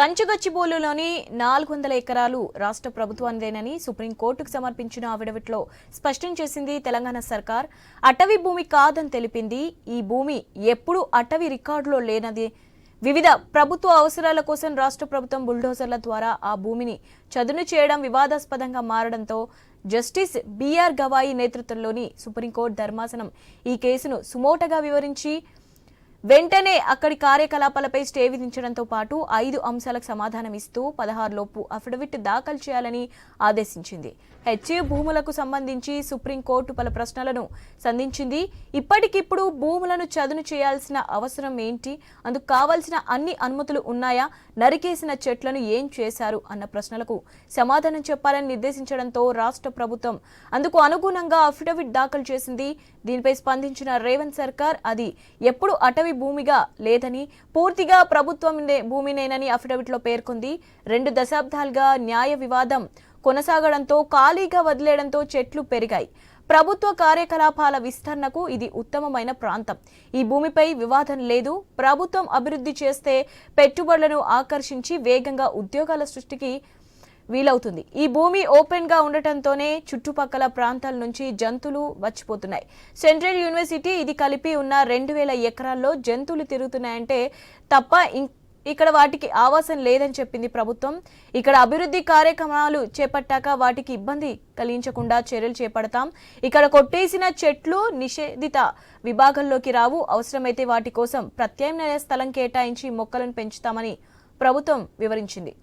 కంచుగచ్చిబోలులోని నాలుగు వందల ఎకరాలు రాష్ట్ర ప్రభుత్వానిదేనని సుప్రీంకోర్టుకు సమర్పించిన అవిడవిట్లో స్పష్టం చేసింది తెలంగాణ సర్కార్. అటవీ భూమి కాదని తెలిపింది. ఈ భూమి ఎప్పుడూ అటవీ రికార్డులో లేనది. వివిధ ప్రభుత్వ అవసరాల కోసం రాష్ట్ర ప్రభుత్వం బుల్డోజర్ల ద్వారా ఆ భూమిని చదును చేయడం వివాదాస్పదంగా మారడంతో జస్టిస్ బీఆర్ గవాయి నేతృత్వంలోని సుప్రీంకోర్టు ధర్మాసనం ఈ కేసును సుమోటగా వివరించి వెంటనే అక్కడి కార్యకలాపాలపై స్టే విధించడంతో పాటు ఐదు అంశాలకు సమాధానం ఇస్తూ పదహారులోపు అఫిడవిట్ దాఖలు చేయాలని ఆదేశించింది. హెచ్ఏ భూములకు సంబంధించి సుప్రీంకోర్టు పలు ప్రశ్నలను సంధించింది. ఇప్పటికిప్పుడు భూములను చదును చేయాల్సిన అవసరం ఏంటి? అందుకు కావాల్సిన అన్ని అనుమతులు ఉన్నాయా? నరికేసిన చెట్లను ఏం చేశారు? అన్న ప్రశ్నలకు సమాధానం చెప్పాలని నిర్దేశించడంతో రాష్ట్ర ప్రభుత్వం అందుకు అనుగుణంగా అఫిడవిట్ దాఖలు చేసింది. దీనిపై స్పందించిన రేవంత్ సర్కార్ అది ఎప్పుడు అటవీ భూమిగా లేదని పూర్తిగా ప్రభుత్వం భూమినేనని అఫిడవిట్లో పేర్కొంది. రెండు దశాబ్దాలుగా న్యాయ వివాదం కొనసాగడంతో ఖాళీగా వదిలేయడంతో చెట్లు పెరిగాయి. ప్రభుత్వ కార్యకలాపాల విస్తరణకు ఇది ఉత్తమమైన ప్రాంతం. ఈ భూమిపై వివాదం లేదు. ప్రభుత్వం అభివృద్ధి చేస్తే పెట్టుబడులను ఆకర్షించి వేగంగా ఉద్యోగాల సృష్టికి వీలవుతుంది. ఈ భూమి ఓపెన్గా ఉండటంతోనే చుట్టుపక్కల ప్రాంతాల నుంచి జంతువులు వచ్చిపోతున్నాయి. సెంట్రల్ యూనివర్సిటీ ఇది కలిపి ఉన్న రెండు వేల ఎకరాల్లో జంతువులు తిరుగుతున్నాయంటే తప్ప ఇం- ఇక్కడ వాటికి ఆవాసం లేదని చెప్పింది ప్రభుత్వం. ఇక్కడ అభివృద్ధి కార్యక్రమాలు చేపట్టాక వాటికి ఇబ్బంది కలిగించకుండా చర్యలు చేపడతాం. ఇక్కడ కొట్టేసిన చెట్లు నిషేధిత విభాగంలోకి రావు. అవసరమైతే వాటి కోసం ప్రత్యామ్నాయ స్థలం కేటాయించి మొక్కలను పెంచుతామని ప్రభుత్వం వివరించింది.